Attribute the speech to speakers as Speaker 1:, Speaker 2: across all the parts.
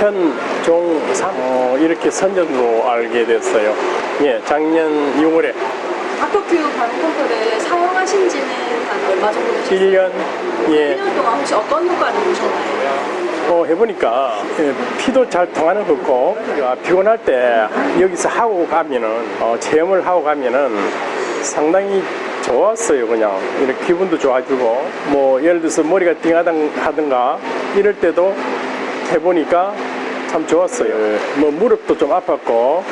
Speaker 1: 현종삼 어, 이렇게 선전으로 알게 됐어요. 예, 작년 6월에
Speaker 2: 학교 교육 발음 컴퓨터를 사용하신 지는 한 얼마 정도 되셨어요?
Speaker 1: 1년 예,
Speaker 2: 1년 동안 혹시 어떤 효과를 보셨나요?
Speaker 1: 어, 해보니까 예, 피도 잘 통하는 것 같고 아, 피곤할 때 여기서 하고 가면은 어, 체험을 하고 가면은 상당히 좋았어요 그냥 이렇게 기분도 좋아지고 뭐 예를 들어서 머리가 띵하던가 이럴 때도 해보니까 참 좋았어요 뭐 무릎도 좀 아팠고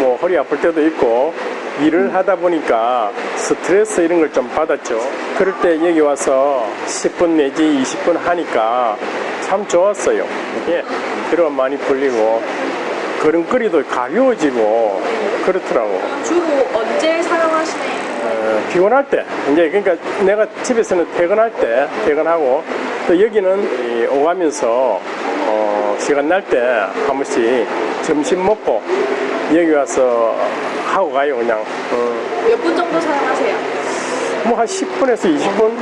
Speaker 1: 뭐 허리 아플 때도 있고 일을 하다 보니까 스트레스 이런 걸 좀 받았죠. 그럴 때 여기 와서 10분 내지 20분 하니까 참 좋았어요. 예. 피로가 많이 풀리고 걸음걸이도 가벼워지고 그렇더라고.
Speaker 2: 주로 언제 사용하시나요?
Speaker 1: 어, 피곤할 때 이제 그러니까 내가 집에서는 퇴근할 때 퇴근하고 또 여기는 이 오가면서 어, 시간 날 때 한 번씩 점심 먹고 여기 와서 하고 가요 그냥 어,
Speaker 2: 몇 분 정도 사용하세요?
Speaker 1: 뭐한 10분에서 20분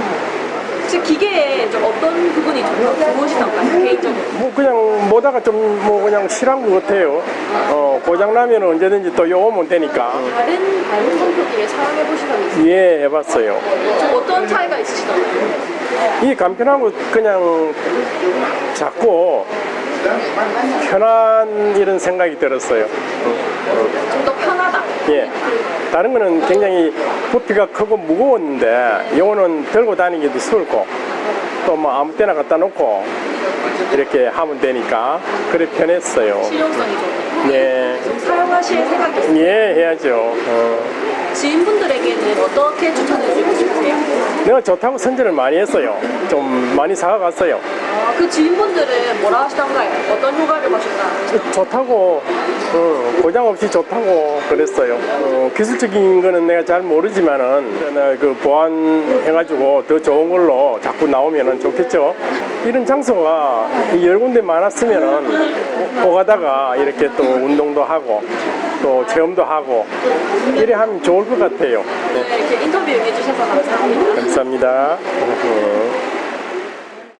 Speaker 2: 혹시 기계에 좀 어떤 부분이 좀 좋으시던가요? 개인적으로?
Speaker 1: 뭐 그냥 뭐다가 좀 뭐 그냥 실한 것 같아요 어, 고장 나면 언제든지 또 요 오면 되니까
Speaker 2: 다른 발음 컴퓨터에 사용해 적 있어요?
Speaker 1: 예 해봤어요
Speaker 2: 좀 어떤 차이가 있으시던가요?
Speaker 1: 이 간편하고 그냥 자꾸 편한 이런 생각이 들었어요.
Speaker 2: 좀 더 편하다.
Speaker 1: 예. 다른 거는 굉장히 부피가 크고 무거웠는데 이거는 들고 다니기도 수월고 또 뭐 아무 때나 갖다 놓고 이렇게 하면 되니까 그래 편했어요.
Speaker 2: 실용성이 좋네요.
Speaker 1: 예.
Speaker 2: 좀 사용하실 생각이 있어요?
Speaker 1: 예, 해야죠. 어.
Speaker 2: 지인분들에게는 어떻게 추천해 주고 싶으세요?
Speaker 1: 내가 좋다고 선전을 많이 했어요. 좀 많이 사가갔어요.
Speaker 2: 어, 그 지인분들은 뭐라 하시던가요? 어떤 효과를 보셨나?
Speaker 1: 좋다고 어, 고장 없이 좋다고 그랬어요. 어, 기술적인 거는 내가 잘 모르지만은 그 보완해가지고 더 좋은 걸로 자꾸 나오면은 좋겠죠. 이런 장소가 이열 군데 많았으면은 오- 오가다가 이렇게 또 운동도 하고 또 체험도 하고 이래 하면 좋을 것 같아요. 네,
Speaker 2: 네, 이렇게 인터뷰 해주셔서 감사합니다.
Speaker 1: 감사합니다. 네.